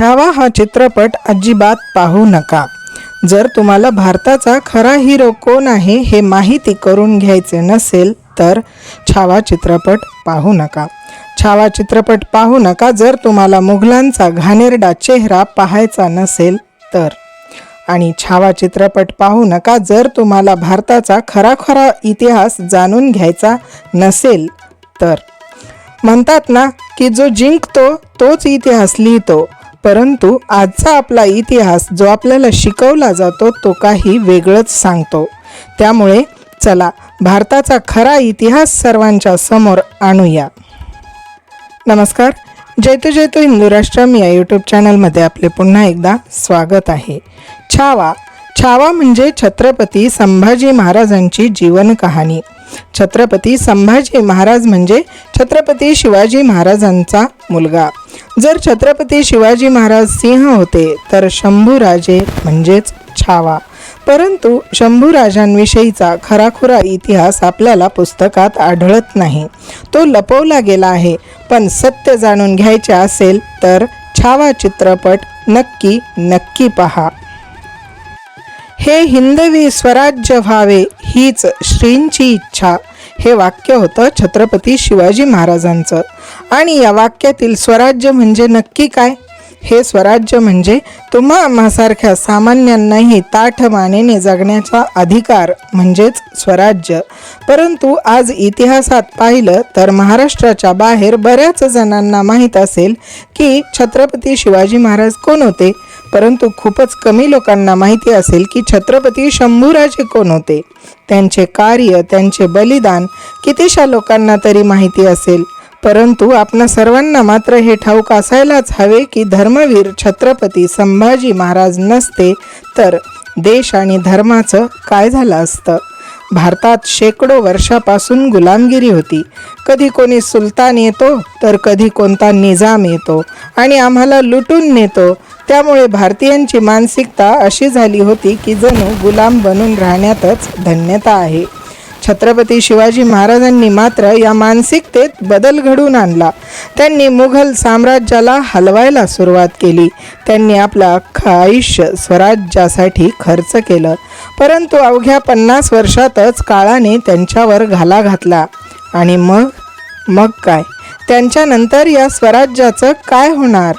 छावा हा चित्रपट अजिबात पाहू नका. जर तुम्हाला भारताचा खरा हिरो कोण आहे हे माहिती करून घ्यायचे नसेल तर छावा चित्रपट पाहू नका. छावा चित्रपट पाहू नका जर तुम्हाला मुघलांचा घाणेरडा चेहरा पाहायचा नसेल तर. आणि छावा चित्रपट पाहू नका जर तुम्हाला भारताचा खरा खरा इतिहास जाणून घ्यायचा नसेल तर. म्हणतात ना की जो जिंकतो तोच इतिहास लिहितो. परंतु आजचा आपला इतिहास जो आपल्याला शिकवला जातो तो काही वेगळंच सांगतो. त्यामुळे चला भारताचा खरा इतिहास सर्वांच्या समोर आणूया. नमस्कार. जैतो जैतो हिंदू राष्ट्रम या यूट्यूब चॅनलमध्ये आपले पुन्हा एकदा स्वागत आहे. छावा. छावा म्हणजे छत्रपती संभाजी महाराजांची जीवन कहाणी छत्रपती संभाजी महाराज म्हणजे छत्रपती शिवाजी महाराजांचा मुलगा. जर छत्रपती शिवाजी महाराज सिंह होते तर शंभूराजे म्हणजेच छावा. परंतु शंभूराजांविषयीचा खराखुरा इतिहास आपल्याला पुस्तकात आढळत नाही. तो लपवला गेला आहे. पण सत्य जाणून घ्यायचे असेल तर छावा चित्रपट नक्की नक्की पहा. हे हिंदवी स्वराज्य व्हावे हीच श्रींची इच्छा. हे वाक्य होतं छत्रपती शिवाजी महाराजांचं. आणि या वाक्यातील स्वराज्य म्हणजे नक्की काय? हे स्वराज्य म्हणजे तुम्हा आम्हासारख्या सामान्यांनाही ताठ मानेने जगण्याचा अधिकार म्हणजेच स्वराज्य. परंतु आज इतिहासात पाहिलं तर महाराष्ट्राच्या बाहेर बऱ्याच जणांना माहीत असेल की छत्रपती शिवाजी महाराज कोण होते? परंतु खूपच कमी लोकांना माहिती असेल की छत्रपती शंभूराजे कोण होते? त्यांचे कार्य त्यांचे बलिदान कितीशा लोकांना तरी माहिती असेल. परंतु आपणा सर्वांना मात्र हे ठाऊक असायलाच हवे की धर्मवीर छत्रपती संभाजी महाराज नसते तर देश आणि धर्माचं काय झालं असतं? भारतात शेकडो वर्षापासून गुलामगिरी होती. कधी कोणी सुलतान येतो तर कधी कोणता निजाम येतो आणि आम्हाला लुटून नेतो. त्यामुळे भारतीयांची मानसिकता अशी झाली होती की जणू गुलाम बनून राहण्यातच धन्यता आहे. छत्रपती शिवाजी महाराजांनी मात्र या मानसिकतेत बदल घडवून आणला. त्यांनी मुघल साम्राज्याला हलवायला सुरुवात केली. त्यांनी आपलं अख्खं आयुष्य स्वराज्यासाठी खर्च केलं. परंतु अवघ्या पन्नास वर्षातच काळाने त्यांच्यावर घाला घातला. आणि मग? मग काय? त्यांच्यानंतर या स्वराज्याचं काय होणार?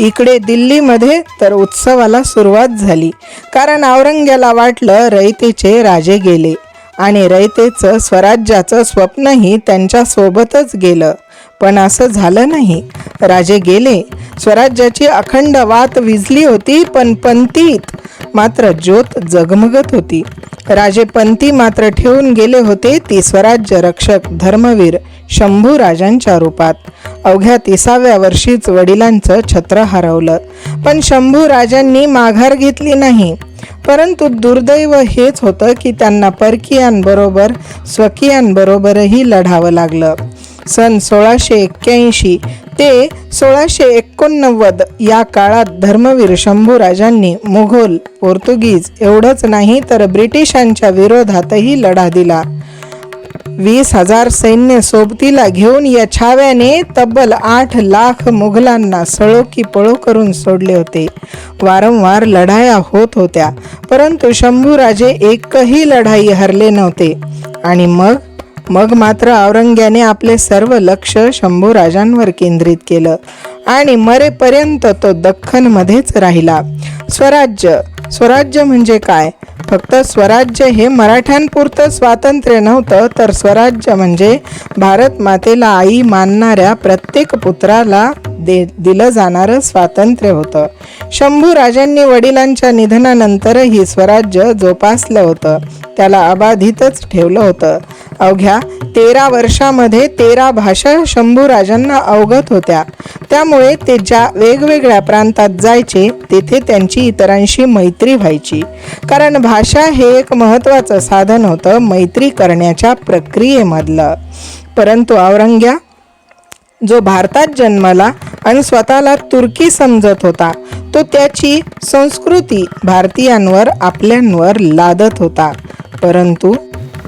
इकडे दिल्लीमध्ये तर उत्सवाला सुरुवात झाली. कारण औरंग्याला वाटलं रयतेचे राजे गेले आणि रयतेचं स्वराज्याचं स्वप्नही त्यांच्यासोबतच गेलं. पण असं झालं नाही. राजे गेले. स्वराज्याची अखंड वात विझली होती पण पंतीत मात्र ज्योत जगमगत होती. राजे पंथी मात्र ठेवून गेले होते ती स्वराज्य रक्षक धर्मवीर. शंभू राजांच्या रूपात. अवघ्या तिसाव्या वर्षीच वडिलांचं छत्र हरवलं. पण शंभू राजांनी माघार घेतली नाही. परंतु दुर्दैव हेच होतं की त्यांना परकीयांबरोबर स्वकीयांबरोबरही लढावं लागलं. सन सोळाशे एक्क्याऐंशी ते सोळाशे एकोणनव्वद या काळात धर्मवीर शंभूराजांनी मुघल पोर्तुगीज एवढंच नाही तर ब्रिटिशांच्या विरोधातही लढा दिला. वीस हजार सैन्य सोबतीला घेऊन या छाव्याने तब्बल आठ लाख मुघलांना सळो की पळो करून सोडले होते. वारंवार लढाया होत होत्या परंतु शंभूराजे एकही लढाई हरले नव्हते. आणि मग? मग मात्र औरंग्याने आपले सर्व लक्ष शंभूराजांवर केंद्रित केलं आणि मरेपर्यंत तो दख्खनमध्येच राहिला. स्वराज्य? स्वराज्य म्हणजे काय? फक्त स्वराज्य हे मराठ्यांपुरतं स्वातंत्र्य नव्हतं तर स्वराज्य म्हणजे भारत मातेला आई मानणाऱ्या प्रत्येक पुत्राला दे दिलं जाणारं स्वातंत्र्य होतं. शंभू राजांनी वडिलांच्या निधनानंतरही स्वराज्य जोपासलं होतं. त्याला अबाधितच ठेवलं होतं. अवघ्या तेरा वर्षामध्ये तेरा भाषा शंभू राजांना अवगत होत्या. त्यामुळे ते ज्या वेगवेगळ्या प्रांतात जायचे तेथे त्यांची इतरांशी मैत्री व्हायची. कारण भाषा हे एक महत्त्वाचं साधन होतं मैत्री करण्याच्या प्रक्रियेमधलं. परंतु औरंग्या जो भारतात जन्मला आणि स्वतःला तुर्की समजत होता तो त्याची संस्कृती भारतीयांवर आपल्यांवर लादत होता. परंतु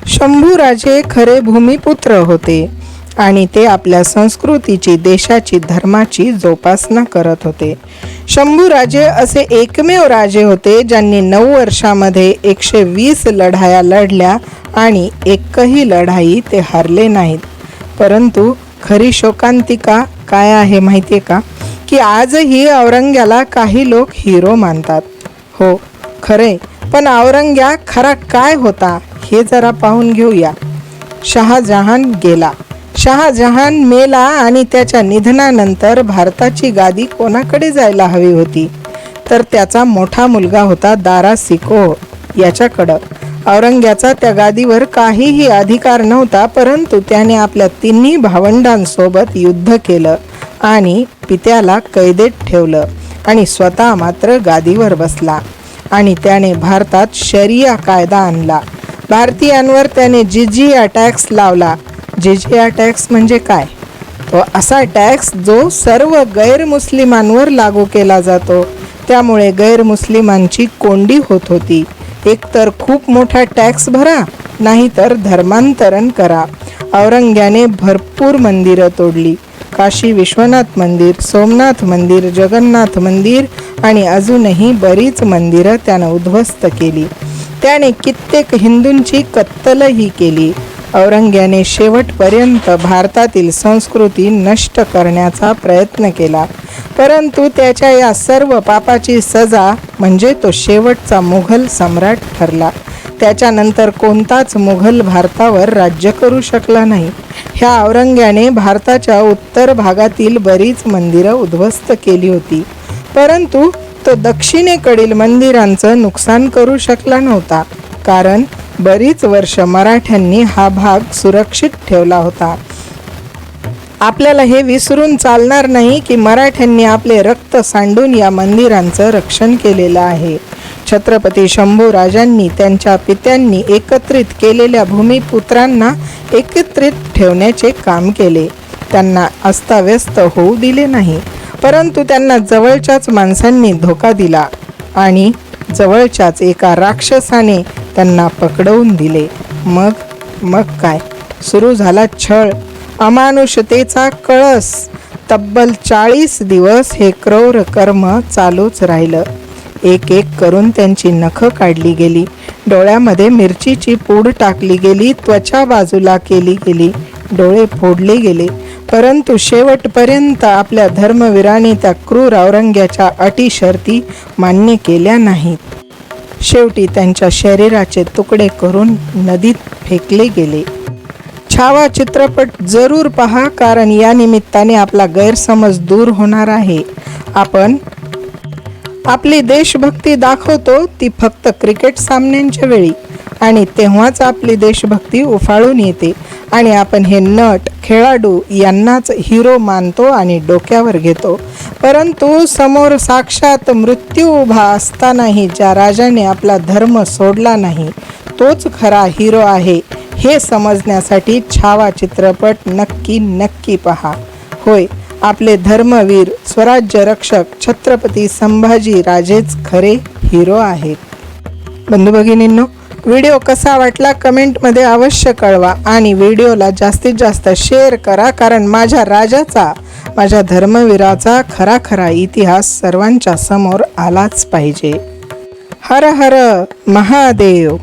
शंभूराजे खरे भूमिपुत्र होते. आणि ते आपल्या संस्कृतीची देशाची धर्माची जोपासना करत होते. शंभू राजे असे एकमेव राजे होते ज्यांनी नऊ वर्षामध्ये एकशे वीस लढाया लढल्या आणि एकही लढाई ते हरले नाहीत. परंतु खरी शोकांतिका काय आहे माहिती आहे का? की आजही औरंग्याला काही लोक हिरो मानतात. हो खरे. पण औरंग्या खरा काय होता हे जरा पाहून घेऊया. शहाजहान गेला. शहाजहान मेला आणि त्याच्या निधनानंतर भारताची गादी कोणाकडे जायला हवी होती? तर त्याचा मोठा मुलगा होता दारा सिको याच्याकडं. औरंग्याचा त्या गादीवर काहीही अधिकार नव्हता परंतु त्याने आपल्या तिन्ही भावंडांसोबत युद्ध केलं आणि पित्याला कैदेत ठेवलं आणि स्वतः मात्र गादीवर बसला. आणि त्याने भारतात शरिया कायदा आणला. भारतीयांवर त्याने जिजिया टॅक्स लावला. जे जे आर टॅक्स म्हणजे काय? तो असा टॅक्स जो सर्व गैरमुस्लिमांवर लागू केला जातो. त्यामुळे गैरमुस्लिमांची कोंडी होत होती. एकतर खूप मोठा टॅक्स भरा नाहीतर धर्मांतरण करा. औरंग्याने भरपूर मंदिरं तोडली. काशी विश्वनाथ मंदिर सोमनाथ मंदिर जगन्नाथ मंदिर आणि अजूनही बरीच मंदिरं त्यानं उद्ध्वस्त केली. त्याने कित्येक हिंदूंची कत्तलही केली. औरंग्याने शेवटपर्यंत भारतातील संस्कृती नष्ट करण्याचा प्रयत्न केला. परंतु त्याच्या या सर्व पापाची सजा म्हणजे तो शेवटचा मुघल सम्राट ठरला. त्याच्यानंतर कोणताच मुघल भारतावर राज्य करू शकला नाही. ह्या औरंग्याने भारताच्या उत्तर भागातील बरीच मंदिरं उद्ध्वस्त केली होती. परंतु तो दक्षिणेकडील मंदिरांचं नुकसान करू शकला नव्हता. कारण बरीच वर्ष मराठ्यांनी हा भाग सुरक्षित ठेवला होता. आपल्याला हे विसरून चालणार नाही की मराठ्यांनी आपले रक्त सांडून या मंदिरांचं रक्षण केलेलं आहे. छत्रपती शंभू राजांनी त्यांच्या पित्यांनी एकत्रित केलेल्या भूमिपुत्रांना एकत्रित ठेवण्याचे काम केले. त्यांना अस्ताव्यस्त होऊ दिले नाही परंतु त्यांना जवळच्याच माणसांनी धोका दिला आणि जवळच्याच एका राक्षसाने त्यांना पकडवून दिले. मग मग काय? सुरू झाला छळ. अमानुषतेचा कळस. तब्बल चाळीस दिवस हे क्रूर कर्म चालूच राहिलं. एक एक करून त्यांची नखं काढली गेली. डोळ्यामध्ये मिरचीची पूड टाकली गेली. त्वचा बाजूला केली गेली. डोळे फोडले गेले. परंतु शेवटपर्यंत आपल्या धर्मवीराने त्या क्रूर औरंग्याच्या अटी शर्ती मान्य केल्या नाहीत. शेवटी त्यांच्या शरीराचे तुकडे करून नदीत फेकले गेले. छावा चित्रपट जरूर पहा कारण या निमित्ताने आपला गैरसमज दूर होणार आहे. आपण आपली देशभक्ती दाखवतो ती फक्त क्रिकेट सामन्यांच्या वेळी. आणि तेव्हाच आपली देशभक्ती उफाळून येते. आणि आपण हे नट खेळाडू यांनाच हिरो मानतो आणि डोक्यावर घेतो. परंतु समोर साक्षात मृत्यू उभा असतानाही ज्या राजाने आपला धर्म सोडला नाही तोच खरा हिरो आहे हे समजण्यासाठी छावा चित्रपट नक्की नक्की पहा. होय आपले धर्मवीर स्वराज्य रक्षक छत्रपती संभाजी राजेच खरे हिरो आहेत. बंधू भगिनींनो व्हिडिओ कसा वाटला कमेंटमध्ये अवश्य कळवा आणि व्हिडिओला जास्तीत जास्त शेअर करा कारण माझ्या राजाचा माझ्या धर्मवीराचा खरा खरा इतिहास सर्वांच्या समोर आलाच पाहिजे. हर हर महादेव.